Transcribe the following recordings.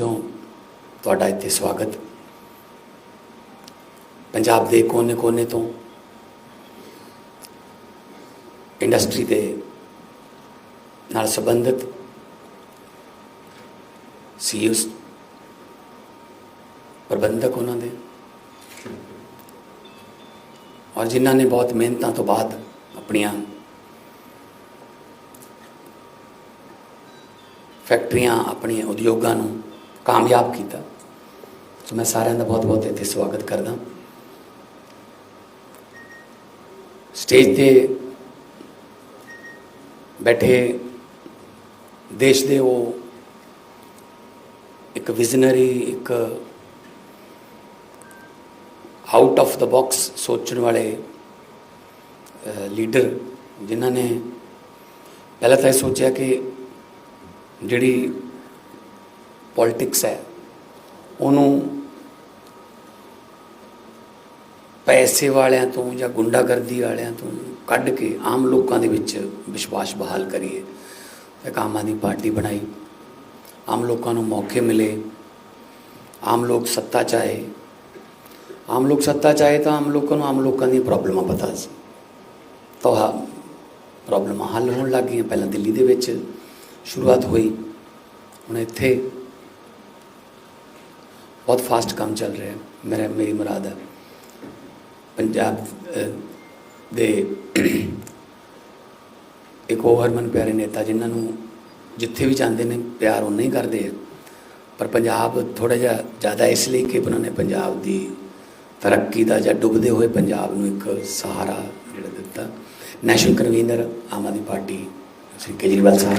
ਵੱਜੋਂ ਤੁਹਾਡਾ ਇੱਥੇ ਸਵਾਗਤ। ਪੰਜਾਬ ਦੇ ਕੋਨੇ-ਕੋਨੇ ਤੋਂ ਇੰਡਸਟਰੀ ਦੇ ਨਾਲ ਸੰਬੰਧਿਤ ਸੀਈਓਸ ਪ੍ਰਬੰਧਕ ਉਹਨਾਂ ਦੇ। ਔਰ ਜਿਨ੍ਹਾਂ ਨੇ ਬਹੁਤ ਮਿਹਨਤਾਂ ਤੋਂ ਬਾਅਦ ਆਪਣੀਆਂ ਫੈਕਟਰੀਆਂ ਆਪਣੇ ਉਦਯੋਗਾਂ ਨੂੰ ਕਾਮਯਾਬ ਕੀਤਾ। ਸੋ ਮੈਂ ਸਾਰਿਆਂ ਦਾ ਬਹੁਤ-ਬਹੁਤ ਇੱਥੇ ਸਵਾਗਤ ਕਰਦਾ। ਸਟੇਜ ਤੇ ਬੈਠੇ ਦੇਸ਼ ਦੇ ਉਹ ਇੱਕ ਵਿਜ਼ਨਰੀ ਇੱਕ ਆਊਟ ਆਫ ਦਾ ਬਾਕਸ ਸੋਚਣ ਵਾਲੇ ਲੀਡਰ ਜਿਨ੍ਹਾਂ ਨੇ ਪਹਿਲਾਂ ਤਾਂ ਇਹ ਸੋਚਿਆ ਕਿ ਜਿਹੜੀ ਪੋਲਿਟਿਕਸ ਹੈ, ਉਹਨੂੰ ਪੈਸੇ ਵਾਲਿਆਂ ਤੋਂ ਜਾਂ ਗੁੰਡਾਗਰਦੀ ਵਾਲਿਆਂ ਤੋਂ ਕੱਢ ਕੇ ਆਮ ਲੋਕਾਂ ਦੇ ਵਿੱਚ ਵਿਸ਼ਵਾਸ ਬਹਾਲ ਕਰੀਏ। ਇੱਕ ਆਮ ਆਦਮੀ ਪਾਰਟੀ ਬਣਾਈ, ਆਮ ਲੋਕਾਂ ਨੂੰ ਮੌਕੇ ਮਿਲੇ, ਆਮ ਲੋਕ ਸੱਤਾ ਚਾਹੇ ਆਮ ਲੋਕ ਸੱਤਾ ਚਾਹੇ ਤਾਂ ਆਮ ਲੋਕਾਂ ਨੂੰ ਆਮ ਲੋਕਾਂ ਦੀਆਂ ਪ੍ਰੋਬਲਮਾਂ ਪਤਾ ਸੀ। ਤਾਂ ਪ੍ਰੋਬਲਮਾਂ ਹੱਲ ਹੋਣ ਲੱਗ ਗਈਆਂ। ਪਹਿਲਾਂ ਦਿੱਲੀ ਦੇ ਵਿੱਚ ਸ਼ੁਰੂਆਤ ਹੋਈ। ਹੁਣ ਇੱਥੇ ਬਹੁਤ ਫਾਸਟ ਕੰਮ ਚੱਲ ਰਿਹਾ ਮੇਰਾ, ਮੇਰੀ ਮੁਰਾਦ ਹੈ। ਪੰਜਾਬ ਦੇ ਇੱਕ ਹੋਰ ਮਨ ਪਿਆਰੇ ਨੇਤਾ ਜਿਨ੍ਹਾਂ ਨੂੰ ਜਿੱਥੇ ਵੀ ਜਾਂਦੇ ਨੇ, ਪਿਆਰ ਉਹ ਨਹੀਂ ਕਰਦੇ ਆ। ਪਰ ਪੰਜਾਬ ਥੋੜਾ ਜਿਹਾ ਜ਼ਿਆਦਾ ਇਸ ਲਈ ਕਿ ਉਹਨਾਂ ਨੇ ਪੰਜਾਬ ਦੀ ਤਰੱਕੀ ਦਾ ਜਾਂ ਡੁੱਬਦੇ ਹੋਏ ਪੰਜਾਬ ਨੂੰ ਇੱਕ ਸਹਾਰਾ ਜਿਹੜਾ ਦਿੱਤਾ। National convener Aam Aadmi party, Shri Kejriwal ਸਾਹਿਬ।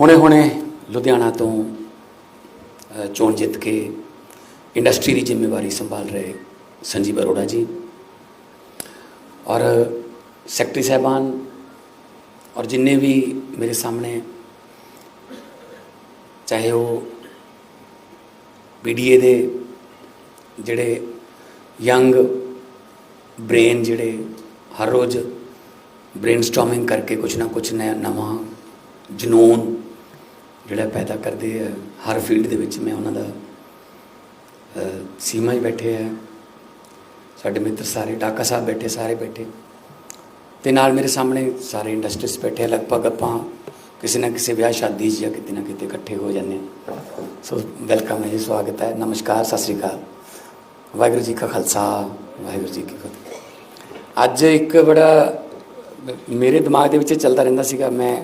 ਹੁਣੇ ਹੁਣੇ ਲੁਧਿਆਣਾ ਤੋਂ ਚੋਣ ਜਿੱਤ ਕੇ ਇੰਡਸਟਰੀ ਦੀ ਜ਼ਿੰਮੇਵਾਰੀ ਸੰਭਾਲ ਰਹੇ ਸੰਜੀਵ ਅਰੋੜਾ ਜੀ। ਔਰ ਸੈਕਟਰੀ ਸਾਹਿਬਾਨ ਔਰ ਜਿੰਨੇ ਵੀ ਮੇਰੇ ਸਾਹਮਣੇ ਚਾਹੇ ਉਹ ਬੀਡੀਏ ਦੇ ਜਿਹੜੇ ਯੰਗ ਬ੍ਰੇਨ ਜਿਹੜੇ ਹਰ ਰੋਜ਼ ਬ੍ਰੇਨਸਟਾਰਮਿੰਗ ਕਰਕੇ ਕੁਝ ਨਾ ਕੁਝ ਨਵਾਂ ਜਨੂਨ ਜਿਹੜਾ ਪੈਦਾ ਕਰਦੇ ਆ ਹਰ ਫੀਲਡ ਦੇ ਵਿੱਚ ਮੈਂ ਉਹਨਾਂ ਦਾ ਸੀਮਾ ਹੀ ਬੈਠੇ ਆ। ਸਾਡੇ ਮਿੱਤਰ ਸਾਰੇ ਡਾਕਾ ਸਾਹਿਬ ਬੈਠੇ ਸਾਰੇ ਬੈਠੇ। ਤੇ ਨਾਲ ਮੇਰੇ ਸਾਹਮਣੇ ਸਾਰੇ ਇੰਡਸਟਰੀਸ ਬੈਠੇ ਆ, ਲਗਭਗ ਆਪਾਂ ਕਿਸੇ ਨਾ ਕਿਸੇ ਵਿਆਹ ਸ਼ਾਦੀ 'ਚ ਜਾਂ ਕਿਤੇ ਨਾ ਕਿਤੇ ਇਕੱਠੇ ਹੋ ਜਾਂਦੇ ਹਾਂ ਸੋ ਵੈਲਕਮ ਹੈ ਜੀ ਸਵਾਗਤ ਹੈ। ਨਮਸਕਾਰ ਸਤਿ ਸ੍ਰੀ ਅਕਾਲ। ਵਾਹਿਗੁਰੂ ਜੀ ਕਾ ਖਾਲਸਾ ਵਾਹਿਗੁਰੂ ਜੀ ਕੀ ਫਤਿਹ। ਅੱਜ ਇੱਕ ਬੜਾ ਮੇਰੇ ਦਿਮਾਗ ਦੇ ਵਿੱਚ ਚੱਲਦਾ ਰਹਿੰਦਾ ਸੀਗਾ। ਮੈਂ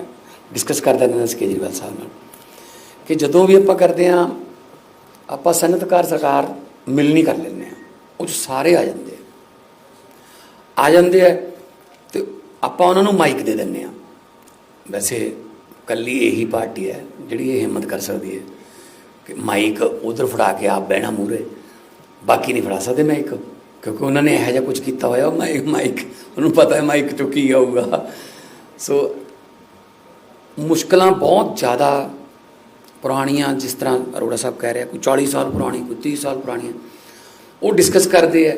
ਡਿਸਕਸ ਕਰਦਾ ਰਹਿੰਦਾ ਸੀ ਕੇਜਰੀਵਾਲ ਸਾਹਿਬ ਨਾਲ। ਕਿ ਜਦੋਂ ਵੀ ਆਪਾਂ ਕਰਦੇ ਆ ਆਪਾਂ ਸਨਅਤਕਾਰ ਸਰਕਾਰ ਮਿਲਣੀ ਕਰ ਲੈਂਦੇ ਆ ਉਹ 'ਚ ਸਾਰੇ ਆ ਜਾਂਦੇ ਆ। ਆ ਜਾਂਦੇ ਆ ਤੇ ਆਪਾਂ ਉਹਨਾਂ ਨੂੰ ਮਾਈਕ ਦੇ ਦਿੰਦੇ ਆ ਵੈਸੇ ਕੱਲੀ ਇਹੀ ਪਾਰਟੀ ਹੈ ਜਿਹੜੀ ਇਹ ਹਿੰਮਤ ਕਰ ਸਕਦੀ ਹੈ ਕਿ ਮਾਈਕ ਉਧਰ ਫੜਾ ਕੇ ਆਪ ਬਹਿਣਾ ਮੂਰੇ ਬਾਕੀ ਨਹੀਂ ਫੜਾ ਸਕਦੇ ਮਾਈਕ, ਕਿਉਂਕਿ ਉਹਨਾਂ ਨੇ ਇਹੋ ਜਿਹਾ ਕੁਝ ਕੀਤਾ ਹੋਇਆ। ਉਹ ਮਾਈਕ ਮਾਈਕ, ਉਹਨੂੰ ਪਤਾ ਹੈ ਮਾਈਕ ਚੋਂ ਕੀ ਆਊਗਾ ਸੋ ਮੁਸ਼ਕਲਾਂ ਬਹੁਤ ਜ਼ਿਆਦਾ ਪੁਰਾਣੀਆਂ ਜਿਸ ਤਰ੍ਹਾਂ ਅਰੋੜਾ ਸਾਹਿਬ ਕਹਿ ਰਿਹਾ, ਕੋਈ 40 ਸਾਲ ਪੁਰਾਣੀ, ਕੋਈ 30 ਸਾਲ ਪੁਰਾਣੀਆਂ ਉਹ ਡਿਸਕਸ ਕਰਦੇ ਆ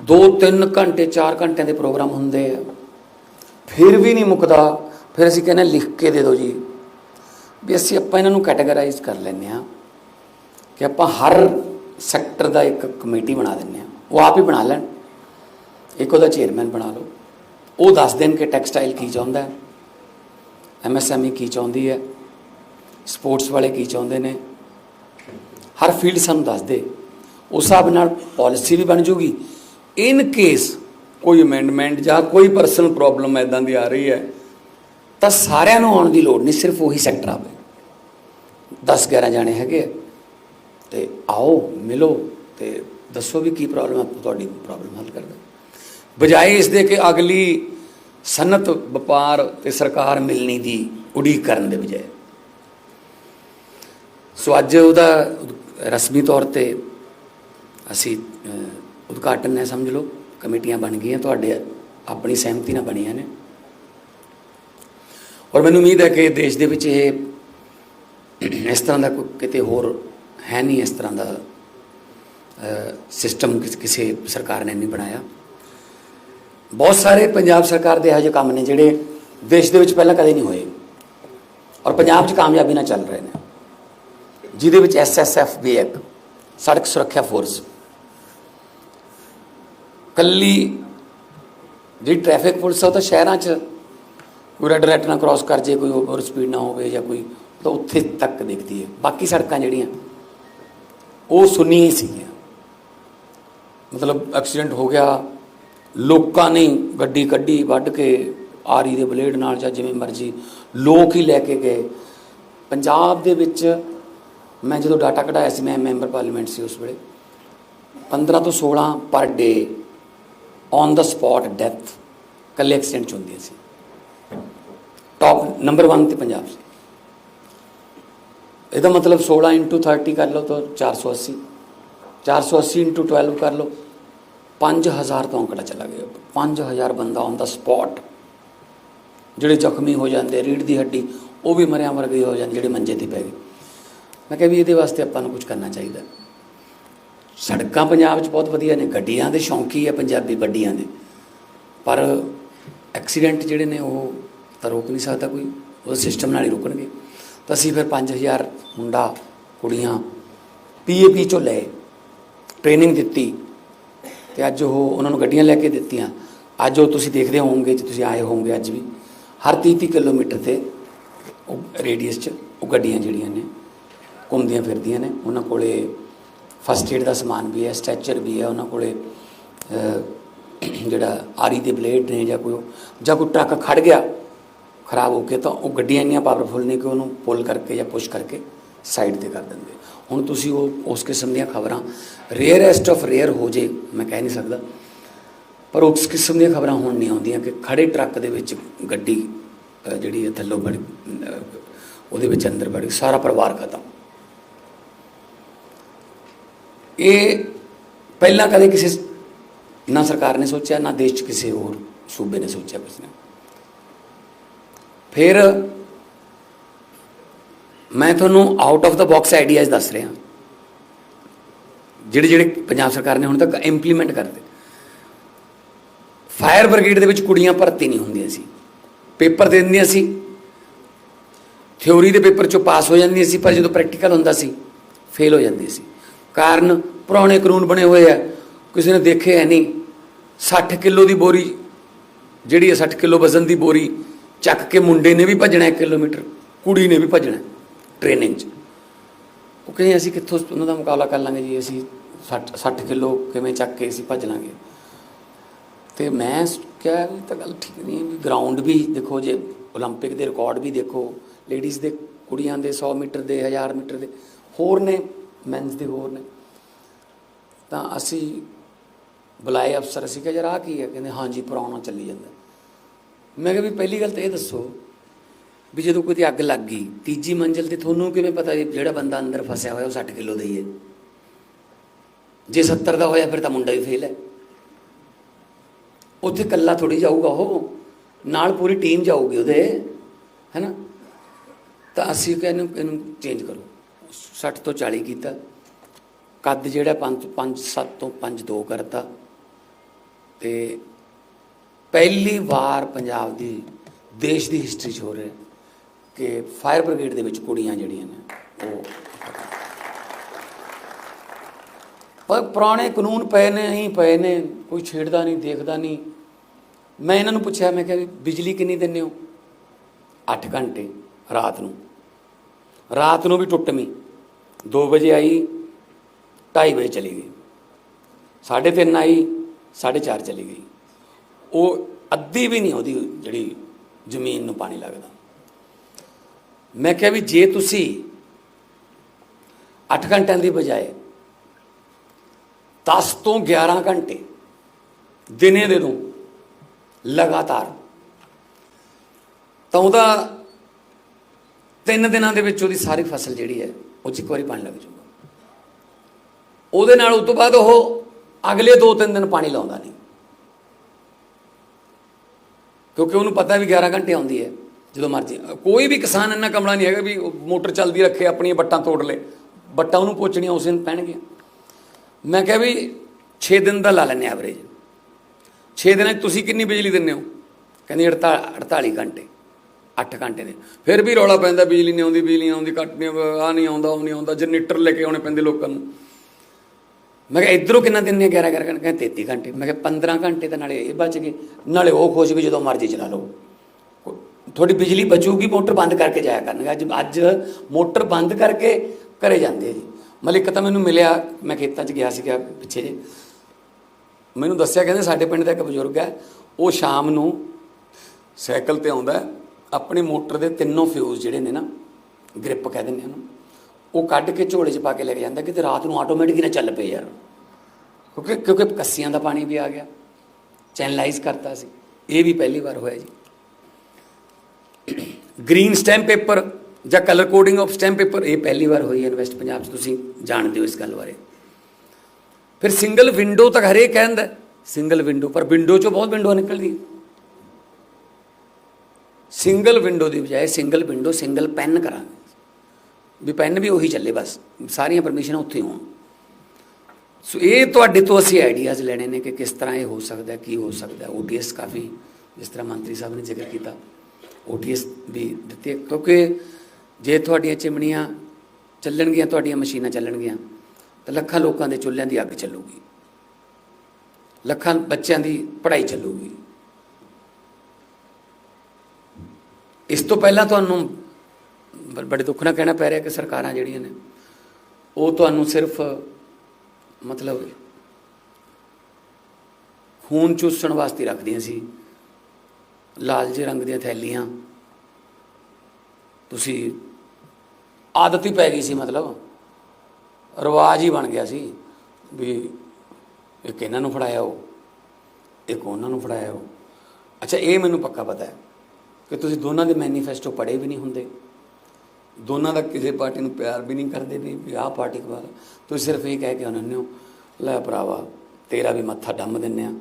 2-3 ਘੰਟੇ 4 ਘੰਟਿਆਂ ਦੇ ਪ੍ਰੋਗਰਾਮ ਹੁੰਦੇ ਆ ਫਿਰ ਵੀ ਨਹੀਂ ਮੁੱਕਦਾ। ਫਿਰ ਅਸੀਂ ਕਹਿੰਦੇ ਲਿਖ ਕੇ ਦੇ ਦਿਓ ਜੀ। ਵੀ ਅਸੀਂ ਆਪਾਂ ਇਹਨਾਂ ਨੂੰ ਕੈਟਾਗਰਾਈਜ਼ ਕਰ ਲੈਂਦੇ ਆ ਕਿ ਆਪਾਂ ਹਰ ਸੈਕਟਰ ਦਾ ਇੱਕ ਕਮੇਟੀ ਬਣਾ ਦਿੰਦੇ ਆ ਉਹ ਆਪ ਹੀ ਬਣਾ ਲੈਣ। ਇੱਕ ਉਹਦਾ ਚੇਅਰਮੈਨ ਬਣਾ ਲਓ। ਉਹ ਦੱਸ ਦੇਣ ਕਿ ਟੈਕਸਟਾਈਲ ਕੀ ਚਾਹੁੰਦਾ ਹੈ। ਐਮਐਸਐਮਈ ਕੀ ਚਾਹੁੰਦੀ ਹੈ। ਸਪੋਰਟਸ ਵਾਲੇ ਕੀ ਚਾਹੁੰਦੇ ਨੇ? ਹਰ ਫੀਲਡ ਸਾਨੂੰ ਦੱਸ ਦੇ ਉਸ ਹਿਸਾਬ ਨਾਲ ਪਾਲਿਸੀ ਵੀ ਬਣ ਜੂਗੀ। ਇਨ ਕੇਸ ਕੋਈ ਅਮੈਂਡਮੈਂਟ ਜਾਂ ਕੋਈ ਪਰਸਨਲ ਪ੍ਰੋਬਲਮ ਐਦਾਂ ਦੀ ਆ ਰਹੀ ਹੈ ਤਾਂ ਸਾਰਿਆਂ ਨੂੰ ਆਉਣ ਦੀ ਲੋੜ ਨਹੀਂ ਸਿਰਫ ਉਹੀ ਸੈਕਟਰ ਆਵੇ 10 11 ਜਾਣੇ ਹੈਗੇ ਆ, ਤੇ ਆਓ ਮਿਲੋ ਤੇ ਦੱਸੋ ਵੀ ਕੀ ਪ੍ਰੋਬਲਮ ਹੈ ਤੁਹਾਡੀ ਪ੍ਰੋਬਲਮ ਹੱਲ ਕਰਦੇ। ਬਜਾਏ ਇਸ ਦੇ ਕਿ ਅਗਲੀ ਸਨਅਤ ਵਪਾਰ ਤੇ ਸਰਕਾਰ ਮਿਲਣੀ ਦੀ ਉਡੀਕ ਕਰਨ ਦੇ ਬਜਾਏ। ਸੋ ਅੱਜ ਉਹਦਾ ਰਸਮੀ ਤੌਰ ਤੇ ਅਸੀਂ ਉਦਘਾਟਨ ਹੈ, ਸਮਝ ਲਓ। ਕਮੇਟੀਆਂ ਬਣ ਗਈਆਂ, ਤੁਹਾਡੇ ਆਪਣੀ ਸਹਿਮਤੀ ਨਾਲ ਬਣੀਆਂ ਨੇ। ਔਰ ਮੈਨੂੰ ਉਮੀਦ ਹੈ ਕਿ ਦੇਸ਼ ਦੇ ਵਿੱਚ ਇਹ ਇਸ ਤਰ੍ਹਾਂ ਦਾ ਕੋਈ ਕਿਤੇ ਹੋਰ ਹੈ ਨਹੀਂ, ਇਸ ਤਰ੍ਹਾਂ ਦਾ ਸਿਸਟਮ ਕਿਸੇ ਸਰਕਾਰ ਨੇ ਨਹੀਂ ਬਣਾਇਆ। ਬਹੁਤ ਸਾਰੇ ਪੰਜਾਬ ਸਰਕਾਰ ਦੇ ਇਹੋ ਜਿਹੇ ਕੰਮ ਨੇ ਜਿਹੜੇ ਦੇਸ਼ ਦੇ ਵਿੱਚ ਪਹਿਲਾਂ ਕਦੇ ਨਹੀਂ ਹੋਏ। ਔਰ ਪੰਜਾਬ 'ਚ ਕਾਮਯਾਬੀ ਨਾਲ ਚੱਲ ਰਹੇ ਨੇ। ਜਿਹਦੇ ਵਿੱਚ ਐਸਐਸਐਫ ਵੀ ਹੈ ਇੱਕ, ਸੜਕ ਸੁਰੱਖਿਆ ਫੋਰਸ ਕੱਲੀ ਜਿਹੜੀ ਟ੍ਰੈਫਿਕ ਪੁਲਿਸ ਆ ਉਹ ਤਾਂ ਸ਼ਹਿਰਾਂ 'ਚ ਕੋਈ ਰੈੱਡ ਲਾਈਟ ਨਾ ਕ੍ਰਾਸ ਕਰ ਜੇ, ਕੋਈ ਓਵਰ ਸਪੀਡ ਨਾ ਹੋਵੇ ਜਾਂ ਕੋਈ ਤਾਂ ਉੱਥੇ ਤੱਕ ਦੇਖਦੀ ਹੈ। ਬਾਕੀ ਸੜਕਾਂ ਜਿਹੜੀਆਂ, ਉਹ ਸੁੰਨੀ ਹੀ ਸੀਗੀਆਂ। ਮਤਲਬ ਐਕਸੀਡੈਂਟ ਹੋ ਗਿਆ, ਲੋਕਾਂ ਨੇ ਗੱਡੀ ਕੱਢੀ, ਵੱਢ ਕੇ ਆਰੀ ਦੇ ਬਲੇਡ ਨਾਲ ਜਾਂ ਜਿਵੇਂ ਮਰਜ਼ੀ, ਲੋਕ ਹੀ ਲੈ ਕੇ ਗਏ। ਪੰਜਾਬ ਦੇ ਵਿੱਚ ਮੈਂ ਜਦੋਂ ਡਾਟਾ ਕਢਾਇਆ ਸੀ, ਮੈਂ ਮੈਂਬਰ ਪਾਰਲੀਮੈਂਟ ਸੀ ਉਸ ਵੇਲੇ। 15 ਤੋਂ 16 ਪਰ day on the spot death ਕੱਲੇ ਐਕਸੀਡੈਂਟ 'ਚ ਹੁੰਦੀਆਂ ਸੀ। ਟੌਪ ਨੰਬਰ 1 ਤੇ ਪੰਜਾਬ ਸੀ। ਇਹਦਾ ਮਤਲਬ 16 into 30 ਕਰ ਲਓ ਤਾਂ 480 480 into 12 ਕਰ ਲਓ। 5000 ਤੋਂ ਅੰਕੜਾ ਚਲਾ ਗਿਆ। 5000 ਬੰਦਾ ਔਨ ਦਾ ਸਪੌਟ ਜਿਹੜੇ ਜ਼ਖਮੀ ਹੋ ਜਾਂਦੇ ਰੀੜ ਦੀ ਹੱਡੀ, ਉਹ ਵੀ ਮਰਿਆ ਮਰ ਗਈ ਹੋ ਜਾਂਦੇ, ਜਿਹੜੇ ਮੰਜੇ ਤੇ ਪੈ ਗਏ। ਮੈਂ ਕਿਹਾ ਵੀ ਇਹਦੇ ਵਾਸਤੇ ਆਪਾਂ ਨੂੰ ਕੁਝ ਕਰਨਾ ਚਾਹੀਦਾ। ਸੜਕਾਂ ਪੰਜਾਬ 'ਚ ਬਹੁਤ ਵਧੀਆ ਨੇ, ਗੱਡੀਆਂ ਦੇ ਸ਼ੌਂਕੀ ਹੈ ਪੰਜਾਬੀ ਵੱਡੀਆਂ ਦੇ। ਪਰ ਐਕਸੀਡੈਂਟ ਜਿਹੜੇ ਨੇ ਉਹ ਤਾਂ ਰੋਕ ਨਹੀਂ ਸਕਦਾ ਕੋਈ, ਉਹ ਸਿਸਟਮ ਨਾਲ ਹੀ ਰੁਕਣਗੇ। ਤਾਂ ਅਸੀਂ ਫਿਰ 5000 ਮੁੰਡਾ, ਕੁੜੀਆਂ ਪੀਏਪੀ ਚੋਂ ਲਏ, ਟ੍ਰੇਨਿੰਗ ਦਿੱਤੀ ਤੇ ਅੱਜ ਉਹ ਉਹਨਾਂ ਨੂੰ ਗੱਡੀਆਂ ਲੈ ਕੇ ਦਿੱਤੀਆਂ। ਅੱਜ ਉਹ ਤੁਸੀਂ ਦੇਖਦੇ ਹੋਵੋਗੇ, ਜੇ ਤੁਸੀਂ ਆਏ ਹੋਵੋਗੇ ਅੱਜ ਵੀ, ਹਰ 30 30 ਕਿਲੋਮੀਟਰ ਤੇ ਉਹ ਰੇਡੀਅਸ 'ਚ ਉਹ ਗੱਡੀਆਂ ਜਿਹੜੀਆਂ ਨੇ ਘੁੰਮਦੀਆਂ ਫਿਰਦੀਆਂ ਨੇ। ਉਹਨਾਂ ਕੋਲੇ ਫਸਟ ਏਡ ਦਾ ਸਮਾਨ ਵੀ ਹੈ ਸਟ੍ਰੈਚਰ ਵੀ ਹੈ, ਉਹਨਾਂ ਕੋਲੇ ਜਿਹੜਾ ਆਰੀ ਦੇ ਬਲੇਡ ਨੇ ਜਾਂ ਕੋਈ ਉਹ- ਜਾਂ ਕੋਈ ਟਰੱਕ ਖੜ ਗਿਆ, ਖਰਾਬ ਹੋ ਕੇ ਤਾਂ ਉਹ ਗੱਡੀਆਂ ਇੰਨੀਆਂ ਪਾਵਰਫੁਲ ਨੇ ਕਿ ਉਹਨੂੰ ਪੁੱਲ ਕਰਕੇ ਜਾਂ ਪੁਸ਼ ਕਰਕੇ ਸਾਈਡ ਤੇ ਕਰ ਦਿੰਦੇ। ਹੁਣ ਤੁਸੀਂ ਉਹ, ਉਸ ਕਿਸਮ ਦੀਆਂ ਖਬਰਾਂ ਰੇਅਰੈਸਟ ਆਫ ਰੇਅਰ ਹੋ ਜੇ, ਮੈਂ ਕਹਿ ਨਹੀਂ ਸਕਦਾ, ਪਰ ਉਸ ਕਿਸਮ ਦੀਆਂ ਖਬਰਾਂ ਹੁਣ ਨਹੀਂ ਆਉਂਦੀਆਂ ਕਿ ਖੜੇ ਟਰੱਕ ਦੇ ਵਿੱਚ ਗੱਡੀ ਜਿਹੜੀ ਹੈ ਥੱਲੋਂ ਬੜੀ ਉਹਦੇ ਵਿੱਚ ਅੰਦਰ ਬੜੀ ਸਾਰਾ ਪਰਿਵਾਰ ਖਤਮ। ਇਹ ਪਹਿਲਾਂ ਕਦੇ ਕਿਸੇ ਨਾ ਸਰਕਾਰ ਨੇ ਸੋਚਿਆ, ਨਾ ਦੇਸ਼ 'ਚ ਕਿਸੇ ਹੋਰ ਸੂਬੇ ਨੇ ਸੋਚਿਆ ਕੁਛ ਨੇ। ਫਿਰ ਮੈਂ ਤੁਹਾਨੂੰ out of the box ideas ਦੱਸ ਰਿਹਾ। ਜਿਹੜੇ ਜਿਹੜੇ ਪੰਜਾਬ ਸਰਕਾਰ ਨੇ ਹੁਣ ਤੱਕ ਇੰਪਲੀਮੈਂਟ ਕਰਦੇ। ਫਾਇਰ ਬ੍ਰਿਗੇਡ ਦੇ ਵਿੱਚ ਕੁੜੀਆਂ ਭਰਤੀ ਨਹੀਂ ਹੁੰਦੀਆਂ ਸੀ। ਪੇਪਰ ਦੇ ਦਿੰਦੀਆਂ ਸੀ। ਥਿਉਰੀ ਦੇ ਪੇਪਰ ਚੋਂ ਪਾਸ ਹੋ ਜਾਂਦੀਆਂ ਸੀ, ਪਰ ਜਦੋਂ ਪ੍ਰੈਕਟੀਕਲ ਹੁੰਦਾ ਸੀ ਫੇਲ ਹੋ ਜਾਂਦੀ ਸੀ। ਕਾਰਨ ਪੁਰਾਣੇ ਕਾਨੂੰਨ ਬਣੇ ਹੋਏ ਆ ਕਿਸੇ ਨੇ ਦੇਖੇ ਹੈ ਨਹੀਂ 60 ਕਿਲੋ ਦੀ ਬੋਰੀ ਜਿਹੜੀ ਹੈ 60 ਕਿਲੋ ਵਜ਼ਨ ਦੀ ਬੋਰੀ ਚੱਕ ਕੇ ਮੁੰਡੇ ਨੇ ਵੀ ਭੱਜਣਾ 1 ਕਿਲੋਮੀਟਰ ਕੁੜੀ ਨੇ ਵੀ ਭੱਜਣਾ ਟ੍ਰੇਨਿੰਗ 'ਚ ਉਹ ਕਹਿੰਦੇ ਅਸੀਂ ਕਿੱਥੋਂ ਉਹਨਾਂ ਦਾ ਮੁਕਾਬਲਾ ਕਰ ਲਾਂਗੇ ਜੀ ਅਸੀਂ 60 60 ਕਿਲੋ ਕਿਵੇਂ ਚੱਕ ਕੇ ਅਸੀਂ ਭੱਜ ਲਾਂਗੇ ਤੇ ਮੈਂ ਸ- ਕਿਹਾ ਵੀ ਤਾਂ ਗੱਲ ਠੀਕ ਨਹੀਂ ਵੀ ਗਰਾਊਂਡ ਵੀ ਦੇਖੋ ਜੇ 올림픽 ਦੇ ਰਿਕਾਰਡ ਵੀ ਦੇਖੋ ਲੇਡੀਜ਼ ਦੇ ਕੁੜੀਆਂ ਦੇ 100 ਮੀਟਰ ਦੇ 1000 ਮੀਟਰ ਦੇ ਹੋਰ ਨੇ ਮੈਨਸ ਦੇ ਹੋਰ ਨੇ। ਤਾਂ ਅਸੀਂ ਬੁਲਾਏ ਅਫਸਰ, ਅਸੀਂ ਕਿਹਾ, ਯਾਰ ਆਹ ਕੀ ਹੈ? ਕਹਿੰਦੇ, ਹਾਂਜੀ ਪੁਰਾਣਾ ਚੱਲੀ ਜਾਂਦਾ। ਮੈਂ ਕਿਹਾ, ਵੀ ਪਹਿਲੀ ਗੱਲ ਤਾਂ ਇਹ ਦੱਸੋ ਵੀ ਜਦੋਂ ਕੋਈ ਅੱਗ ਲੱਗ ਗਈ, ਤੀਜੀ ਮੰਜ਼ਿਲ ਤੇ ਤੁਹਾਨੂੰ ਕਿਵੇਂ ਪਤਾ ਵੀ ਜਿਹੜਾ ਬੰਦਾ ਅੰਦਰ ਫਸਿਆ ਹੋਇਆ, ਉਹ 60 ਕਿਲੋ ਦਾ ਹੀ ਹੈ? ਜੇ 70 ਦਾ ਹੋਇਆ, ਫਿਰ ਤਾਂ ਮੁੰਡਾ ਹੀ ਫੇਲ ਹੈ। ਉੱਥੇ ਇਕੱਲਾ ਥੋੜੀ ਜਾਊਗਾ ਉਹ, ਨਾਲ ਪੂਰੀ ਟੀਮ ਜਾਊਗੀ ਉਹਦੇ ਹੈਨਾ ਤਾਂ ਅਸੀਂ ਕਿ ਇਹਨੂੰ ਚੇਂਜ ਕਰੋ। 60 ਤੋਂ 40 ਕੀਤਾ। ਕੱਦ ਜਿਹੜਾ 5 5 7 ਤੋਂ 5 2 ਕਰਤਾ। ਤੇ ਪਹਿਲੀ ਵਾਰ ਪੰਜਾਬ ਦੀ, ਦੇਸ਼ ਦੀ ਹਿਸਟਰੀ 'ਚ ਹੋ ਰਿਹਾ ਕਿ ਫਾਇਰ ਬ੍ਰਿਗੇਡ ਦੇ ਵਿੱਚ ਕੁੜੀਆਂ ਜਿਹੜੀਆਂ ਨੇ, ਉਹ ਪਰ ਪੁਰਾਣੇ ਕਾਨੂੰਨ ਪਏ ਨੇ ਹੀ ਪਏ ਨੇ, ਕੋਈ ਛੇੜਦਾ ਨਹੀਂ, ਦੇਖਦਾ ਨਹੀਂ। ਮੈਂ ਇਹਨਾਂ ਨੂੰ ਪੁੱਛਿਆ, ਮੈਂ ਕਿਹਾ, ਵੀ ਬਿਜਲੀ ਕਿੰਨੀ ਦਿੰਦੇ ਹੋ? 8 ਘੰਟੇ, ਰਾਤ ਨੂੰ। ਰਾਤ ਨੂੰ ਵੀ ਟੁੱਟਮੀ 2 ਵਜੇ ਆਈ 2:30 ਵਜੇ ਚਲੀ ਗਈ। 3:30 ਆਈ 4:30 ਚਲੀ ਗਈ। ਉਹ ਅੱਧੀ ਵੀ ਨਹੀਂ ਉਹਦੀ ਜਿਹੜੀ ਜ਼ਮੀਨ ਨੂੰ ਪਾਣੀ ਲੱਗਦਾ। ਮੈਂ ਕਿਹਾ ਵੀ ਜੇ ਤੁਸੀਂ 8 ਘੰਟਿਆਂ ਦੀ ਬਜਾਏ 10 ਤੋਂ 11 ਘੰਟੇ ਦਿਨੇ ਦੇ ਦੋ, ਲਗਾਤਾਰ, ਤਾਂ ਉਹਦਾ ਤਿੰਨ ਦਿਨਾਂ ਦੇ ਵਿੱਚ ਉਹਦੀ ਸਾਰੀ ਫਸਲ ਜਿਹੜੀ ਹੈ, ਉਹ 'ਚ ਇੱਕ ਵਾਰੀ ਪਾਣੀ ਲੱਗ ਜਾਊਗਾ। ਉਹਦੇ ਨਾਲ ਉਸ ਤੋਂ ਬਾਅਦ ਉਹ ਅਗਲੇ 2-3 ਦਿਨ ਪਾਣੀ ਲਾਉਂਦਾ ਨਹੀਂ। ਕਿਉਂਕਿ ਉਹਨੂੰ ਪਤਾ ਵੀ 11 ਘੰਟੇ ਆਉਂਦੀ ਹੈ, ਜਦੋਂ ਮਰਜ਼ੀ। ਕੋਈ ਵੀ ਕਿਸਾਨ ਇੰਨਾ ਕਮਲਾ ਨਹੀਂ ਹੈਗਾ ਵੀ ਮੋਟਰ ਚੱਲਦੀ ਰੱਖੇ, ਆਪਣੀਆਂ ਬੱਟਾਂ ਤੋੜ ਲੇ। ਬੱਟਾਂ ਉਹਨੂੰ ਪੋਚਣੀਆਂ ਉਸ ਦਿਨ ਪੈਣਗੀਆਂ। ਮੈਂ ਕਿਹਾ ਵੀ 6 ਦਿਨ ਦਾ ਲਾ ਲੈਣੇ ਐਵਰੇਜ 6 ਦਿਨਾਂ 'ਚ ਤੁਸੀਂ ਕਿੰਨੀ ਬਿਜਲੀ ਦਿੰਦੇ ਹੋ? ਕਹਿੰਦੇ 48 48 ਘੰਟੇ। 8 ਘੰਟੇ ਦੇ। ਫਿਰ ਵੀ ਰੌਲਾ ਪੈਂਦਾ, ਬਿਜਲੀ ਨਹੀਂ ਆਉਂਦੀ, ਬਿਜਲੀ ਆਉਂਦੀ, ਕੱਟ ਨਹੀਂ ਆ ਨਹੀਂ ਆਉਂਦਾ, ਉਹ ਨਹੀਂ ਆਉਂਦਾ ਜਨਰੇਟਰ ਲੈ ਕੇ ਆਉਣੇ ਪੈਂਦੇ ਲੋਕਾਂ ਨੂੰ। ਮੈਂ ਕਿਹਾ, ਇਧਰੋਂ ਕਿੰਨਾ ਦਿਨ ਨੇ 11 11 ਘੰਟੇ? ਕਹਿੰਦੇ 33 ਘੰਟੇ। ਮੈਂ ਕਿਹਾ 15 ਘੰਟੇ ਤਾਂ ਨਾਲੇ ਇਹ ਬਚ ਗਏ। ਨਾਲੇ ਉਹ ਖੁਸ਼ ਵੀ ਜਦੋਂ ਮਰਜ਼ੀ ਚਲਾ ਲਓ। ਤੁਹਾਡੀ ਬਿਜਲੀ ਬਚੂਗੀ, ਮੋਟਰ ਬੰਦ ਕਰਕੇ ਜਾਇਆ ਕਰਨਗੇ। ਅੱਜ ਅੱਜ ਮੋਟਰ ਬੰਦ ਕਰਕੇ ਘਰੇ ਜਾਂਦੇ ਜੀ। ਮਤਲਬ ਇੱਕ ਤਾਂ ਮੈਨੂੰ ਮਿਲਿਆ, ਮੈਂ ਖੇਤਾਂ 'ਚ ਗਿਆ ਸੀਗਾ ਪਿੱਛੇ ਜੇ। ਮੈਨੂੰ ਦੱਸਿਆ, ਕਹਿੰਦੇ ਸਾਡੇ ਪਿੰਡ ਦਾ ਇੱਕ ਬਜ਼ੁਰਗ ਹੈ, ਉਹ ਸ਼ਾਮ ਨੂੰ ਸਾਈਕਲ ਤੇ ਆਉਂਦਾ ਆਪਣੇ ਮੋਟਰ ਦੇ ਤਿੰਨੋਂ ਫਿਊਜ਼ ਜਿਹੜੇ ਨੇ ਨਾ ਗ੍ਰਿਪ ਕਹਿ ਦਿੰਦੇ ਉਹਨੂੰ, ਉਹ ਕੱਢ ਕੇ ਝੋਲੇ 'ਚ ਪਾ ਕੇ ਲੈ ਕੇ ਜਾਂਦਾ, ਕਿਤੇ ਰਾਤ ਨੂੰ ਆਟੋਮੈਟਿਕ ਨਾ ਚੱਲ ਪਏ ਯਾਰ। ਕਿਉਂਕਿ ਕਿਉਂਕਿ ਕੱਸੀਆਂ ਦਾ ਪਾਣੀ ਵੀ ਆ ਗਿਆ ਚੈਨਲਾਈਜ਼ ਕਰਤਾ ਸੀ, ਇਹ ਵੀ ਪਹਿਲੀ ਵਾਰ ਹੋਇਆ ਜੀ। ਗ੍ਰੀਨ ਸਟੈਂਪ ਪੇਪਰ ਜਾਂ colour coding of stamp paper ਇਹ ਪਹਿਲੀ ਵਾਰ ਹੋਈ ਹੈ ਇਨਵੈਸਟ ਪੰਜਾਬ 'ਚ, ਤੁਸੀਂ ਜਾਣਦੇ ਹੋ ਇਸ ਗੱਲ ਬਾਰੇ। ਫਿਰ ਸਿੰਗਲ ਵਿੰਡੋ ਤੱਕ ਹਰੇਕ ਕਹਿੰਦਾ ਸਿੰਗਲ ਵਿੰਡੋ ਪਰ ਵਿੰਡੋ 'ਚੋਂ ਬਹੁਤ ਵਿੰਡੋ ਨਿਕਲਦੀ ਸਿੰਗਲ ਵਿੰਡੋ ਦੀ ਬਜਾਏ ਸਿੰਗਲ ਵਿੰਡੋ, ਸਿੰਗਲ ਪੈਨ ਕਰਾਂਗੇ। ਵੀ ਪੈਨ ਵੀ ਉਹੀ ਚੱਲੇ ਬਸ, ਸਾਰੀਆਂ ਪਰਮਿਸ਼ਨਾਂ ਉੱਥੇ ਹੋਣ। ਸੋ ਇਹ ਤੁਹਾਡੇ ਤੋਂ ਅਸੀਂ ਆਈਡੀਆਜ਼ ਲੈਣੇ ਨੇ ਕਿ ਕਿਸ ਤਰ੍ਹਾਂ ਇਹ ਹੋ ਸਕਦਾ, ਕੀ ਹੋ ਸਕਦਾ। ਹੈ ਓਟੀਐਸ ਕਾਫੀ, ਜਿਸ ਤਰ੍ਹਾਂ ਮੰਤਰੀ ਸਾਹਿਬ ਨੇ ਜ਼ਿਕਰ ਕੀਤਾ ਓਟੀਐਸ ਵੀ ਦਿੱਤੇ। ਕਿਉਂਕਿ ਜੇ ਤੁਹਾਡੀਆਂ ਚਿਮਣੀਆਂ ਚੱਲਣਗੀਆਂ, ਤੁਹਾਡੀਆਂ ਮਸ਼ੀਨਾਂ ਚੱਲਣਗੀਆਂ, ਤਾਂ ਲੱਖਾਂ ਲੋਕਾਂ ਦੇ ਚੁੱਲ੍ਹਿਆਂ ਦੀ ਅੱਗ ਚੱਲੂਗੀ। ਲੱਖਾਂ ਬੱਚਿਆਂ ਦੀ ਪੜ੍ਹਾਈ ਚੱਲੂਗੀ। ਇਸ ਤੋਂ ਪਹਿਲਾਂ ਤੁਹਾਨੂੰ ਬੜੇ ਦੁੱਖ ਨਾਲ ਕਹਿਣਾ ਪੈ ਰਿਹਾ ਕਿ ਸਰਕਾਰਾਂ ਜਿਹੜੀਆਂ ਨੇ, ਉਹ ਤੁਹਾਨੂੰ ਸਿਰਫ ਮਤਲਬ ਖੂਨ ਚੂਸਣ ਵਾਸਤੇ ਰੱਖਦੀਆਂ ਸੀ ਲਾਲ ਜੇ ਰੰਗ ਦੀਆਂ ਥੈਲੀਆਂ। ਤੁਸੀਂ ਆਦਤ ਹੀ ਪੈ ਗਈ ਸੀ ਮਤਲਬ। ਰਿਵਾਜ ਹੀ ਬਣ ਗਿਆ ਸੀ ਵੀ ਇੱਕ ਇਹਨਾਂ ਨੂੰ ਫੜਾਇਆ ਉਹ, ਇੱਕ ਉਹਨਾਂ ਨੂੰ ਫੜਾਇਆ ਉਹ। ਅੱਛਾ, ਇਹ ਮੈਨੂੰ ਪੱਕਾ ਪਤਾ ਹੈ। ਕਿ ਤੁਸੀਂ ਦੋਨਾਂ ਦੇ ਮੈਨੀਫੈਸਟੋ ਪੜ੍ਹੇ ਵੀ ਨਹੀਂ ਹੁੰਦੇ। ਦੋਨਾਂ ਦਾ ਕਿਸੇ ਪਾਰਟੀ ਨੂੰ ਪਿਆਰ ਵੀ ਨਹੀਂ ਕਰਦੇ ਵੀ ਆਹ ਪਾਰਟੀ ਕੋਲ ਤੁਸੀਂ ਸਿਰਫ ਇਹ ਕਹਿ ਕੇ ਉਹਨਾਂ ਨੂੰ ਲੈ ਭਰਾਵਾ, ਤੇਰਾ ਵੀ ਮੱਥਾ ਡੰਮ ਦਿੰਨੇ ਆ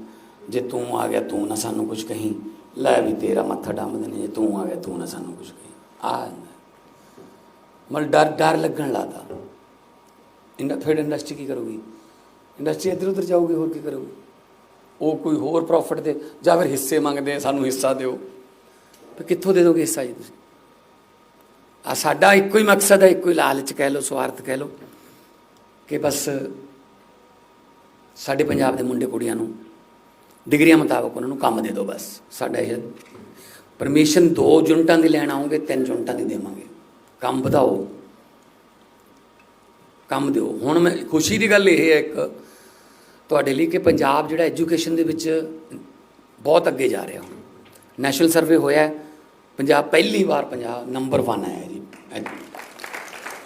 ਜੇ ਤੂੰ ਆ ਗਿਆ, ਤੂੰ ਨਾ ਸਾਨੂੰ ਕੁਝ ਕਹੀਂ। ਲੈ ਵੀ ਤੇਰਾ ਮੱਥਾ ਡੰਮ ਦਿੰਨੇ ਜੇ ਤੂੰ ਆ ਗਿਆ, ਤੂੰ ਨਾ ਸਾਨੂੰ ਕੁਝ ਕਹੀਂ। ਆ ਮਲ ਡਰ ਡਰ ਲੱਗਣ ਲੱਗਦਾ। ਇੰਡਾ ਫਿਰ ਇੰਡਸਟਰੀ ਕੀ ਕਰੂਗੀ? ਇੰਡਸਟਰੀ ਇੱਧਰ ਉੱਧਰ ਜਾਊਗੀ, ਹੋਰ ਕੀ ਕਰੂਗੀ? ਉਹ ਕੋਈ ਹੋਰ ਪ੍ਰੋਫਿਟ ਦੇ, ਜਾਂ ਫਿਰ ਹਿੱਸੇ ਮੰਗਦੇ ਸਾਨੂੰ ਹਿੱਸਾ ਦਿਓ। ਵੀ ਕਿੱਥੋਂ ਦੇ ਦੋਗੇ ਹਿੱਸਾ ਜੀ ਤੁਸੀਂ? ਆ ਸਾਡਾ ਇੱਕੋ ਹੀ ਮਕਸਦ ਹੈ, ਇੱਕੋ ਹੀ ਲਾਲਚ ਕਹਿ ਲਓ, ਸਵਾਰਥ ਕਹਿ ਲਓ, ਕਿ ਬਸ ਸਾਡੇ ਪੰਜਾਬ ਦੇ ਮੁੰਡੇ ਕੁੜੀਆਂ ਨੂੰ ਡਿਗਰੀਆਂ ਮੁਤਾਬਕ ਉਹਨਾਂ ਨੂੰ ਕੰਮ ਦੇ ਦਿਓ ਬਸ। ਸਾਡਾ ਇਹ ਪਰਮਿਸ਼ਨ ਦੋ ਯੂਨਿਟਾਂ ਦੀ ਲੈਣ ਆਉਂਗੇ ਤਿੰਨ ਯੂਨਿਟਾਂ ਦੀ ਦੇਵਾਂਗੇ। ਕੰਮ ਵਧਾਓ। ਕੰਮ ਦਿਓ। ਹੁਣ ਮੈਂ ਖੁਸ਼ੀ ਦੀ ਗੱਲ ਇਹ ਹੈ ਇੱਕ ਤੁਹਾਡੇ ਲਈ ਕਿ ਪੰਜਾਬ ਜਿਹੜਾ ਐਜੂਕੇਸ਼ਨ ਦੇ ਵਿੱਚ ਬਹੁਤ ਅੱਗੇ ਜਾ ਰਿਹਾ। ਹੁਣ ਨੈਸ਼ਨਲ ਸਰਵੇ ਹੋਇਆ ਪੰਜਾਬ ਪਹਿਲੀ ਵਾਰ ਪੰਜਾਬ ਨੰਬਰ 1 ਆਇਆ ਜੀ।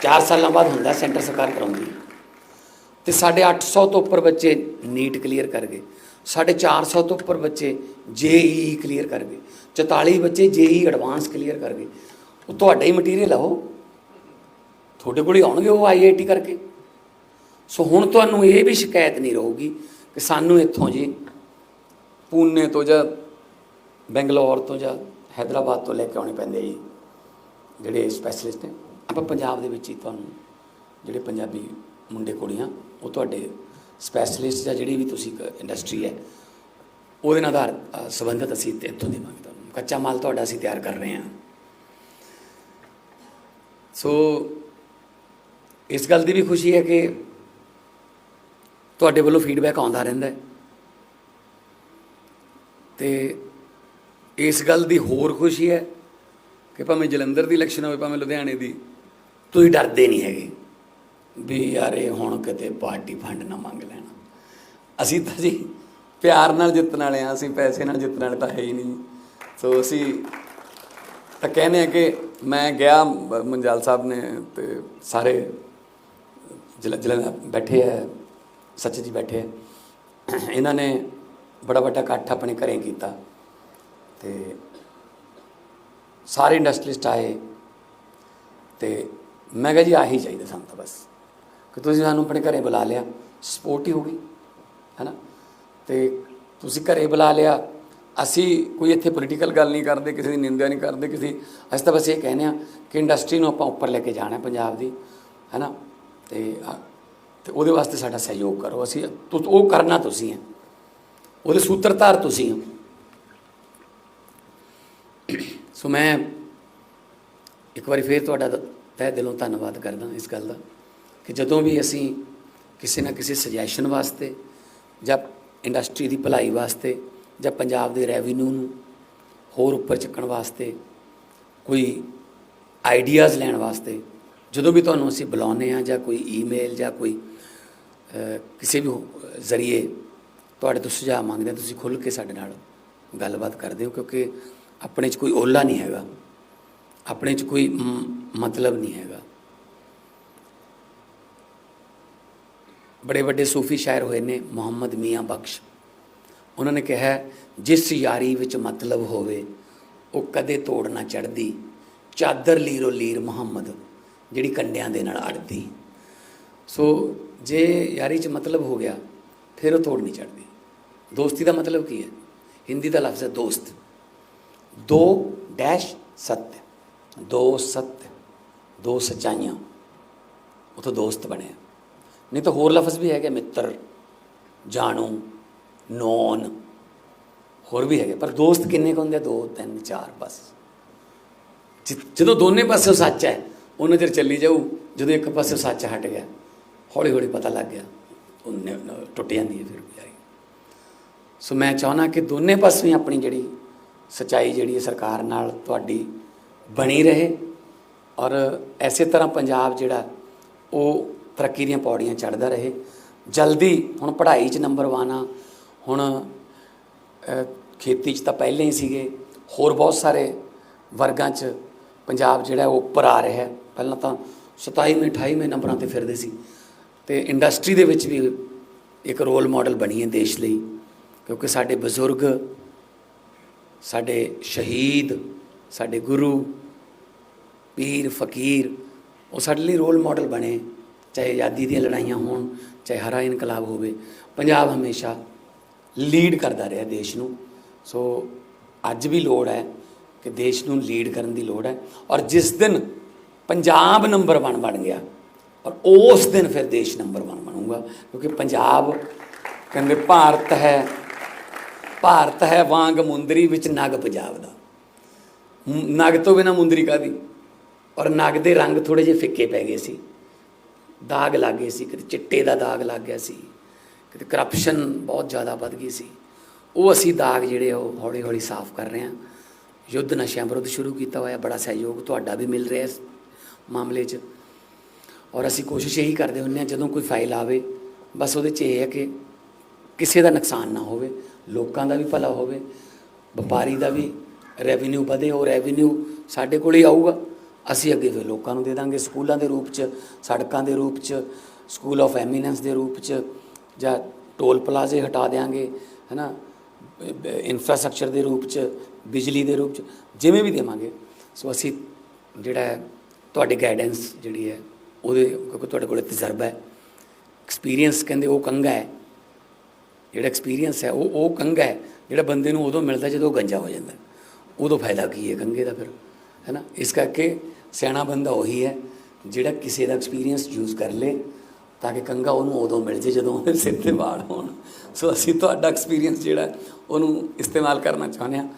4 ਸਾਲਾਂ ਬਾਅਦ ਹੁੰਦਾ ਸੈਂਟਰ ਸਰਕਾਰ ਕਰਾਉਂਦੀ ਹੈ। ਤੇ ਸਾਡੇ 800 ਤੋਂ ਉੱਪਰ ਬੱਚੇ ਨੀਟ ਕਲੀਅਰ ਕਰ ਗਏ। ਸਾਡੇ 400 ਤੋਂ ਉੱਪਰ ਬੱਚੇ ਜੇਈ ਕਲੀਅਰ ਕਰ ਗਏ। 44 ਬੱਚੇ ਜੇਈ ਐਡਵਾਂਸ ਕਲੀਅਰ ਕਰ ਗਏ। ਉਹ ਤੁਹਾਡਾ ਹੀ ਮਟੀਰੀਅਲ ਆ ਉਹ। ਤੁਹਾਡੇ ਕੋਲ ਹੀ ਆਉਣਗੇ ਉਹ ਆਈਆਈਟੀ ਕਰਕੇ। ਸੋ ਹੁਣ ਤੁਹਾਨੂੰ ਇਹ ਵੀ ਸ਼ਿਕਾਇਤ ਨਹੀਂ ਰਹੂਗੀ ਕਿ ਸਾਨੂੰ ਇੱਥੋਂ ਜੀ, ਪੂਨੇ ਤੋਂ ਜਾਂ ਬੈਂਗਲੌਰ ਤੋਂ ਜਾਂ ਹੈਦਰਾਬਾਦ ਤੋਂ ਲੈ ਕੇ ਆਉਣੇ ਪੈਂਦੇ ਜੀ, ਜਿਹੜੇ ਸਪੈਸ਼ਲਿਸਟ ਨੇ। ਆਪਾਂ ਪੰਜਾਬ ਦੇ ਵਿੱਚ ਹੀ ਤੁਹਾਨੂੰ ਜਿਹੜੇ ਪੰਜਾਬੀ ਮੁੰਡੇ, ਕੁੜੀਆਂ, ਉਹ ਤੁਹਾਡੇ ਸਪੈਸ਼ਲਿਸਟ ਜਾਂ ਜਿਹੜੀ ਵੀ ਤੁਸੀਂ ਇੰਡਸਟਰੀ ਹੈ, ਉਹਦੇ ਨਾਲ ਆਧਾਰ ਸੰਬੰਧਿਤ ਅਸੀਂ ਇੱਥੋਂ ਦੇਵਾਂਗੇ ਤੁਹਾਨੂੰ। ਕੱਚਾ ਮਾਲ ਤੁਹਾਡਾ ਅਸੀਂ ਤਿਆਰ ਕਰ ਰਹੇ ਹਾਂ। ਸੋ, ਇਸ ਗੱਲ ਦੀ ਵੀ ਖੁਸ਼ੀ ਹੈ ਕਿ ਤੁਹਾਡੇ ਵੱਲੋਂ ਫੀਡਬੈਕ ਆਉਂਦਾ ਰਹਿੰਦਾ ਹੈ। ਤੇ ਇਸ ਗੱਲ ਦੀ ਹੋਰ ਖੁਸ਼ੀ ਹੈ ਕਿ ਭਾਵੇਂ ਜਲੰਧਰ ਦੀ ਇਲੈਕਸ਼ਨ ਹੋਵੇ, ਭਾਵੇਂ ਲੁਧਿਆਣੇ ਦੀ, ਤੁਸੀਂ ਡਰਦੇ ਨਹੀਂ ਹੈਗੇ ਵੀ ਯਾਰ ਇਹ ਹੁਣ ਕਿਤੇ ਪਾਰਟੀ ਫੰਡ ਨਾ ਮੰਗ ਲੈਣਾ। ਅਸੀਂ ਤਾਂ ਜੀ ਪਿਆਰ ਨਾਲ ਜਿੱਤਣ ਵਾਲੇ ਆ ਅਸੀਂ ਪੈਸੇ ਨਾਲ ਜਿੱਤਣ ਵਾਲੇ ਤਾਂ ਹੈ ਹੀ ਨਹੀਂ। ਸੋ ਅਸੀਂ ਤਾਂ ਕਹਿੰਦੇ ਆ ਕਿ ਮੈਂ ਗਿਆ, ਮੰਜਾਲ ਸਾਹਿਬ ਨੇ ਤੇ ਸਾਰੇ ਜ਼ਿਲ੍ਹਾ ਜ਼ਿਲ੍ਹਾ ਬੈਠੇ ਆ, ਸੱਚ ਜੀ ਬੈਠੇ ਇਹਨਾਂ ਨੇ ਬੜਾ ਵੱਡਾ ਇਕੱਠ ਆਪਣੇ ਘਰੇ ਕੀਤਾ। ਤੇ ਸਾਰੇ ਇੰਡਸਟਰੀਸਟ ਆਏ ਤੇ ਮੈਂ ਕਿਹਾ ਜੀ ਆਹੀ ਚਾਹੀਦਾ ਸਾਨੂੰ ਤਾਂ ਬਸ ਕਿ ਤੁਸੀਂ ਸਾਨੂੰ ਆਪਣੇ ਘਰੇ ਬੁਲਾ ਲਿਆ ਸਪੋਰਟ ਹੀ ਹੋ ਗਈ ਹੈਨਾ? ਤੇ ਤੁਸੀਂ ਘਰੇ ਬੁਲਾ ਲਿਆ, ਅਸੀਂ ਕੋਈ ਇੱਥੇ ਪੋਲੀਟੀਕਲ ਗੱਲ ਨਹੀਂ ਕਰਦੇ, ਕਿਸੇ ਦੀ ਨਿੰਦਿਆ ਨਹੀਂ ਕਰਦੇ, ਕਿਸੇ ਅਸੀਂ ਤਾਂ ਬਸ ਇਹ ਕਹਿੰਦੇ ਆ ਕਿ ਇੰਡਸਟਰੀ ਨੂੰ ਆਪਾਂ ਉੱਪਰ ਲੈ ਕੇ ਜਾਣਾ ਪੰਜਾਬ ਦੀ, ਹੈਨਾ? ਤੇ ਆ- ਤੇ ਉਹਦੇ ਵਾਸਤੇ ਸਾਡਾ ਸਹਿਯੋਗ ਕਰੋ, ਅਸੀਂ ਉਹ ਕਰਨਾ ਤੁਸੀਂ ਹੈ। ਉਹਦੇ ਸੂਤਰਧਾਰ ਤੁਸੀਂ ਹੋ। ਸੋ ਮੈਂ ਇੱਕ ਵਾਰੀ ਫੇਰ ਤੁਹਾਡਾ ਦ- ਤਹਿ ਦਿਲੋਂ ਧੰਨਵਾਦ ਕਰਦਾ ਇਸ ਗੱਲ ਦਾ ਕਿ ਜਦੋਂ ਵੀ ਅਸੀਂ ਕਿਸੇ ਨਾ ਕਿਸੇ ਸੁਜੈਸ਼ਨ ਵਾਸਤੇ ਜਾਂ ਇੰਡਸਟਰੀ ਦੀ ਭਲਾਈ ਵਾਸਤੇ ਜਾਂ ਪੰਜਾਬ ਦੇ ਰੈਵਨਿਊ ਨੂੰ ਹੋਰ ਉੱਪਰ ਚੱਕਣ ਵਾਸਤੇ ਕੋਈ ਆਈਡੀਆਜ਼ ਲੈਣ ਵਾਸਤੇ ਜਦੋਂ ਵੀ ਤੁਹਾਨੂੰ ਅਸੀਂ ਬੁਲਾਉਂਦੇ ਆ ਜਾਂ ਕੋਈ ਈਮੇਲ ਜਾਂ ਕੋਈ ਕਿਸੇ ਵੀ ਜ਼ਰੀਏ ਤੁਹਾਡੇ ਤੋਂ ਸੁਝਾਅ ਮੰਗਦੇ ਹਾਂ, ਤੁਸੀਂ ਖੁੱਲ੍ਹ ਕੇ ਸਾਡੇ ਨਾਲ ਗੱਲਬਾਤ ਕਰਦੇ ਹੋ ਕਿਉਂਕਿ ਆਪਣੇ 'ਚ ਕੋਈ ਓਲਾ ਨਹੀਂ ਹੈਗਾ। ਆਪਣੇ 'ਚ ਕੋਈ ਮਤਲਬ ਨਹੀਂ ਹੈਗਾ। ਬੜੇ ਵੱਡੇ ਸੂਫੀ ਸ਼ਾਇਰ ਹੋਏ ਨੇ ਮੁਹੰਮਦ ਮੀਆਂ ਬਖਸ਼। ਉਹਨਾਂ ਨੇ ਕਿਹਾ, ਜਿਸ ਯਾਰੀ ਵਿੱਚ ਮਤਲਬ ਹੋਵੇ, ਉਹ ਕਦੇ ਤੋੜ ਨਾ ਚੜਦੀ ਚਾਦਰ ਲੀਰੋ ਲੀਰ ਮੁਹੰਮਦ, ਜਿਹੜੀ ਕੰਡਿਆਂ ਦੇ ਨਾਲ ਅੜਦੀ। ਸੋ ਜੇ ਯਾਰੀ 'ਚ ਮਤਲਬ ਹੋ ਗਿਆ, ਫਿਰ ਉਹ ਤੋੜ ਨਹੀਂ ਚੜਦੀ ਦੋਸਤੀ ਦਾ ਮਤਲਬ ਕੀ ਹੈ? ਹਿੰਦੀ ਦਾ ਲਫ਼ਜ਼ ਹੈ ਦੋਸਤ। दो डैश सत्य दो सत्य ਦੋ ਸਚਾਈਆਂ। ਉਥੋਂ ਦੋਸਤ ਬਣੇ ਨਹੀਂ ਤਾਂ ਹੋਰ ਲਫ਼ਜ਼ ਵੀ ਹੈਗੇ, ਮਿੱਤਰ, ਜਾਣੂ, ਨੌਨ, ਹੋਰ ਵੀ ਹੈਗੇ। ਪਰ ਦੋਸਤ ਕਿੰਨੇ ਕੁ ਹੁੰਦੇ ਦੋ, ਤਿੰਨ, ਚਾਰ, ਬਸ। ਜਦੋਂ ਦੋਨੇ ਪਾਸੇ ਸੱਚ ਹੈ, ਉਹਨਾਂ ਚਿਰ ਚੱਲੀ ਜਾਊ, ਜਦੋਂ ਇੱਕ ਪਾਸੇ ਸੱਚ ਹਟ ਗਿਆ ਹੌਲੀ ਹੌਲੀ ਪਤਾ ਲੱਗ ਗਿਆ, ਉਹਨੇ ਟੁੱਟ ਜਾਂਦੀ ਹੈ ਫਿਰ ਬੁਝਾਈ ਸੋ ਮੈਂ ਚਾਹਣਾ ਕਿ ਦੋਨੇ ਪਾਸੇ ਆਪਣੀ ਜਿਹੜੀ ਸਚਾਈ ਜਿਹੜੀ ਹੈ ਸਰਕਾਰ ਨਾਲ ਤੁਹਾਡੀ ਬਣੀ ਰਹੇ ਔਰ ਐਸੇ ਤਰ੍ਹਾਂ ਪੰਜਾਬ ਜਿਹੜਾ ਉਹ ਤਰੱਕੀ ਦੀਆਂ ਪੌੜੀਆਂ ਚੜ੍ਹਦਾ ਰਹੇ। ਜਲਦੀ ਹੁਣ ਪੜ੍ਹਾਈ 'ਚ ਨੰਬਰ 1 ਆ। ਹੁਣ ਖੇਤੀ 'ਚ ਤਾਂ ਪਹਿਲਾਂ ਹੀ ਸੀਗੇ। ਹੋਰ ਬਹੁਤ ਸਾਰੇ ਵਰਗਾਂ 'ਚ ਪੰਜਾਬ ਜਿਹੜਾ ਉਹ ਉੱਪਰ ਆ ਰਿਹਾ। ਹੈ ਪਹਿਲਾਂ ਤਾਂ 27ਵੇਂ 28ਵੇਂ ਨੰਬਰਾਂ ਤੇ ਫਿਰਦੇ ਸੀ। ਤੇ ਇੰਡਸਟਰੀ ਦੇ ਵਿੱਚ ਵੀ ਇੱਕ ਰੋਲ ਮਾਡਲ ਬਣੀ ਹੈ ਦੇਸ਼ ਲਈ। ਕਿਉਂਕਿ ਸਾਡੇ ਬਜ਼ੁਰਗ ਸਾਡੇ ਸ਼ਹੀਦ, ਸਾਡੇ ਗੁਰੂ, ਪੀਰ, ਫਕੀਰ, ਉਹ ਸਾਡੇ ਲਈ ਰੋਲ ਮਾਡਲ ਬਣੇ। ਚਾਹੇ ਆਜ਼ਾਦੀ ਦੀਆਂ ਲੜਾਈਆਂ ਹੋਣ, ਚਾਹੇ ਹਰਾ ਇਨਕਲਾਬ ਹੋਵੇ, ਪੰਜਾਬ ਹਮੇਸ਼ਾ ਲੀਡ ਕਰਦਾ ਰਿਹਾ ਦੇਸ਼ ਨੂੰ। ਸੋ ਅੱਜ ਵੀ ਲੋੜ ਹੈ ਕਿ ਦੇਸ਼ ਨੂੰ ਲੀਡ ਕਰਨ ਦੀ ਲੋੜ ਹੈ ਔਰ ਜਿਸ ਦਿਨ ਪੰਜਾਬ ਨੰਬਰ 1 ਬਣ ਗਿਆ, ਔਰ ਉਸ ਦਿਨ ਫਿਰ ਦੇਸ਼ ਨੰਬਰ 1 ਬਣੂਗਾ, ਕਿਉਂਕਿ ਪੰਜਾਬ ਕਹਿੰਦੇ ਭਾਰਤ ਹੈ ਭਾਰਤ ਹੈ ਵਾਂਗ ਮੁੰਦਰੀ ਵਿੱਚ ਨਗ ਪੰਜਾਬ ਦਾ। ਨਗ ਤੋਂ ਬਿਨਾ ਮੁੰਦਰੀ ਕਾਦੀ ਔਰ ਨਗ ਦੇ ਰੰਗ ਥੋੜੇ ਜਿਹੇ ਫਿੱਕੇ ਪੈ ਗਏ ਸੀ। ਦਾਗ ਲੱਗ ਗਏ ਸੀ, ਕਿਤੇ ਚਿੱਟੇ ਦਾ ਦਾਗ ਲੱਗ ਗਿਆ ਸੀ, ਕਿਤੇ ਕਰਪਸ਼ਨ ਬਹੁਤ ਜ਼ਿਆਦਾ ਵੱਧ ਗਈ ਸੀ। ਉਹ ਅਸੀਂ ਦਾਗ ਜਿਹੜੇ ਆ ਉਹ ਹੌਲੀ ਹੌਲੀ ਸਾਫ਼ ਕਰ ਰਹੇ ਹਾਂ। ਯੁੱਧ ਨਸ਼ਿਆਂ ਵਿਰੁੱਧ ਸ਼ੁਰੂ ਕੀਤਾ ਹੋਇਆ, ਬੜਾ ਸਹਿਯੋਗ ਤੁਹਾਡਾ ਵੀ ਮਿਲ ਰਿਹਾ ਇਸ ਮਾਮਲੇ 'ਚ। ਔਰ ਅਸੀਂ ਕੋਸ਼ਿਸ਼ ਇਹੀ ਕਰਦੇ ਹੁੰਦੇ ਹਾਂ, ਜਦੋਂ ਕੋਈ ਫਾਈਲ ਆਵੇ, ਬਸ ਉਹਦੇ 'ਚ ਇਹ ਹੈ ਕਿ ਕਿਸੇ ਦਾ ਨੁਕਸਾਨ ਨਾ ਹੋਵੇ। ਲੋਕਾਂ ਦਾ ਵੀ ਭਲਾ ਹੋਵੇ, ਵਪਾਰੀ ਦਾ ਵੀ ਰੈਵਨਿਊ ਵਧੇ, ਉਹ ਰੈਵਨਿਊ ਸਾਡੇ ਕੋਲ ਹੀ ਆਊਗਾ। ਅਸੀਂ ਅੱਗੇ ਫਿਰ ਲੋਕਾਂ ਨੂੰ ਦੇ ਦਾਂਗੇ, ਸਕੂਲਾਂ ਦੇ ਰੂਪ 'ਚ, ਸੜਕਾਂ ਦੇ ਰੂਪ 'ਚ ਸਕੂਲ ਆਫ ਐਮੀਨੈਂਸ ਦੇ ਰੂਪ 'ਚ, ਜਾਂ ਟੋਲ ਪਲਾਜ਼ੇ ਹਟਾ ਦੇਾਂਗੇ ਹੈਨਾ? ਇਨਫਰਾਸਟ੍ਰਕਚਰ ਦੇ ਰੂਪ 'ਚ, ਬਿਜਲੀ ਦੇ ਰੂਪ 'ਚ, ਜਿਵੇਂ ਵੀ ਦੇਵਾਂਗੇ। ਸੋ ਅਸੀਂ ਜਿਹੜਾ ਹੈ, ਤੁਹਾਡੀ ਗਾਈਡੈਂਸ ਜਿਹੜੀ ਹੈ, ਉਹਦੇ, ਕਿਉਂਕਿ ਤੁਹਾਡੇ ਕੋਲ ਤਜਰਬਾ ਹੈ। ਐਕਸਪੀਰੀਅੰਸ ਕਹਿੰਦੇ ਉਹ ਕੰਗਾ ਹੈ। ਜਿਹੜਾ ਐਕਸਪੀਰੀਅੰਸ ਹੈ, ਉਹ ਉਹ ਕੰਗਾ ਹੈ, ਜਿਹੜਾ ਬੰਦੇ ਨੂੰ ਉਦੋਂ ਮਿਲਦਾ ਜਦੋਂ ਉਹ ਗੰਜਾ ਹੋ ਜਾਂਦਾ। ਉਦੋਂ ਫਾਇਦਾ ਕੀ ਹੈ ਕੰਗੇ ਦਾ ਫਿਰ, ਹੈ ਨਾ? ਇਸ ਕਰਕੇ ਸਿਆਣਾ ਬੰਦਾ ਉਹੀ ਹੈ, ਜਿਹੜਾ ਕਿਸੇ ਦਾ ਐਕਸਪੀਰੀਅੰਸ ਯੂਜ਼ ਕਰ ਲੇ, ਤਾਂ ਕਿ ਕੰਗਾ ਉਹਨੂੰ ਉਦੋਂ ਮਿਲ ਜੇ ਜਦੋਂ ਉਹਦੇ ਸਿਰ ਤੇ ਵਾਲ ਹੋਣ। ਸੋ ਅਸੀਂ ਤੁਹਾਡਾ ਐਕਸਪੀਰੀਅੰਸ ਜਿਹੜਾ, ਉਹਨੂੰ ਇਸਤੇਮਾਲ ਕਰਨਾ ਚਾਹੁੰਦੇ ਹਾਂ।